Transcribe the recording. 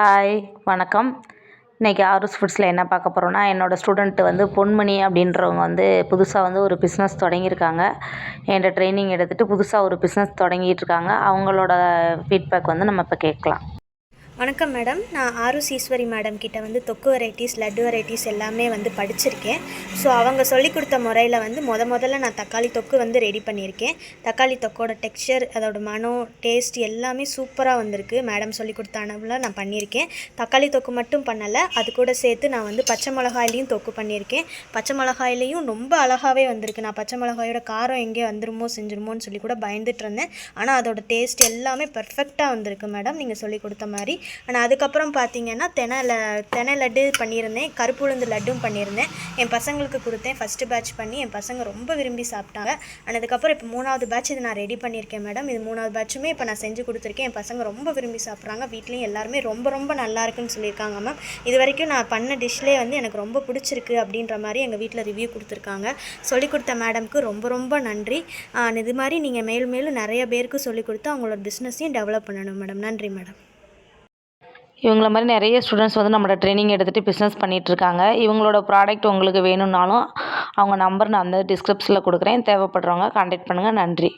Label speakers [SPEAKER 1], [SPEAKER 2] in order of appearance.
[SPEAKER 1] Hi வணக்கம். இன்றைக்கி RS ஃபுட்ஸில் என்ன பார்க்க போகிறோன்னா என்னோடய ஸ்டூடெண்ட்டு வந்து பொன்மணி அப்படின்றவங்க வந்து புதுசாக வந்து ஒரு பிஸ்னஸ் தொடங்கியிருக்காங்க. என்கிட்ட ட்ரைனிங் எடுத்துகிட்டு புதுசாக ஒரு பிஸ்னஸ் தொடங்கிட்டு இருக்காங்க. அவங்களோட ஃபீட்பேக் வந்து நம்ம இப்போ கேட்கலாம்.
[SPEAKER 2] வணக்கம் மேடம். நான் ஆருசீஸ்வரி ஈஸ்வரி மேடம் கிட்ட வந்து தொக்கு வெரைட்டிஸ் லட்டு வெரைட்டிஸ் எல்லாமே வந்து படிச்சிருக்கேன். ஸோ அவங்க சொல்லி கொடுத்த முறையில் வந்து முத முதல்ல நான் தக்காளி தொக்கு வந்து ரெடி பண்ணியிருக்கேன். தக்காளி தொக்கோட டெக்ஸ்சர் அதோட மனம் டேஸ்ட் எல்லாமே சூப்பராக வந்திருக்கு. மேடம் சொல்லி கொடுத்த அளவில் நான் பண்ணியிருக்கேன். தக்காளி தொக்கு மட்டும் பண்ணலை அது கூட சேர்த்து நான் வந்து பச்சை மிளகாயிலையும் தொக்கு பண்ணியிருக்கேன். பச்சை மிளகாயிலையும் ரொம்ப அழகாகவே வந்திருக்கு. நான் பச்சை மிளகாயோட காரம் எங்கே வந்துருமோ செஞ்சிருமோன்னு சொல்லி கூட பயந்துட்டு இருந்தேன். ஆனால் அதோட டேஸ்ட் எல்லாமே பர்ஃபெக்டாக வந்திருக்கு மேடம். நீங்கள் சொல்லி கொடுத்த மாதிரி ஆனால் அதுக்கப்புறம் பார்த்தீங்கன்னா தெனை ல தெனை லட்டு பண்ணியிருந்தேன். கருப்பு உளுந்து லட்டும் பண்ணியிருந்தேன். என் பசங்களுக்கு கொடுத்தேன். ஃபஸ்ட்டு பேட்ச் பண்ணி என் பசங்க ரொம்ப விரும்பி சாப்பிட்டாங்க. ஆனால் அதுக்கப்புறம் இப்போ மூணாவது பேட்ச் இது நான் ரெடி பண்ணியிருக்கேன் மேடம் இது மூணாவது பேட்சுமே இப்போ நான் செஞ்சு கொடுத்துருக்கேன். என் பசங்க ரொம்ப விரும்பி சாப்பிட்றாங்க. வீட்லேயும் எல்லாருமே ரொம்ப ரொம்ப நல்லா இருக்குன்னு சொல்லியிருக்காங்க மேம் இது வரைக்கும் நான் பண்ண டிஷ்லேயே வந்து எனக்கு ரொம்ப பிடிச்சிருக்கு அப்படின்ற மாதிரி எங்கள் வீட்டில் ரிவ்யூ கொடுத்துருக்காங்க. சொல்லிக் கொடுத்த மேடம்க்கு ரொம்ப ரொம்ப நன்றி. இது மாதிரி நீங்கள் மேலும் மேலும் நிறைய பேருக்கு சொல்லிக் கொடுத்து அவங்களோட பிஸ்னஸையும் டெவலப் பண்ணணும் மேடம் நன்றி மேடம்
[SPEAKER 1] இவங்கள மாதிரி நிறைய ஸ்டூடெண்ட்ஸ் வந்து நம்மளோட ட்ரைனிங் எடுத்துகிட்டு பிஸ்னஸ் பண்ணிகிட்ருக்காங்க இவங்களோட ப்ராடக்ட் உங்களுக்கு வேணும்னாலும் அவங்க நம்பர் நான் வந்து டிஸ்கிரிப்ஷனில் கொடுக்குறேன். தேவைப்படுறவங்க கான்டாக்ட் பண்ணுங்கள் நன்றி.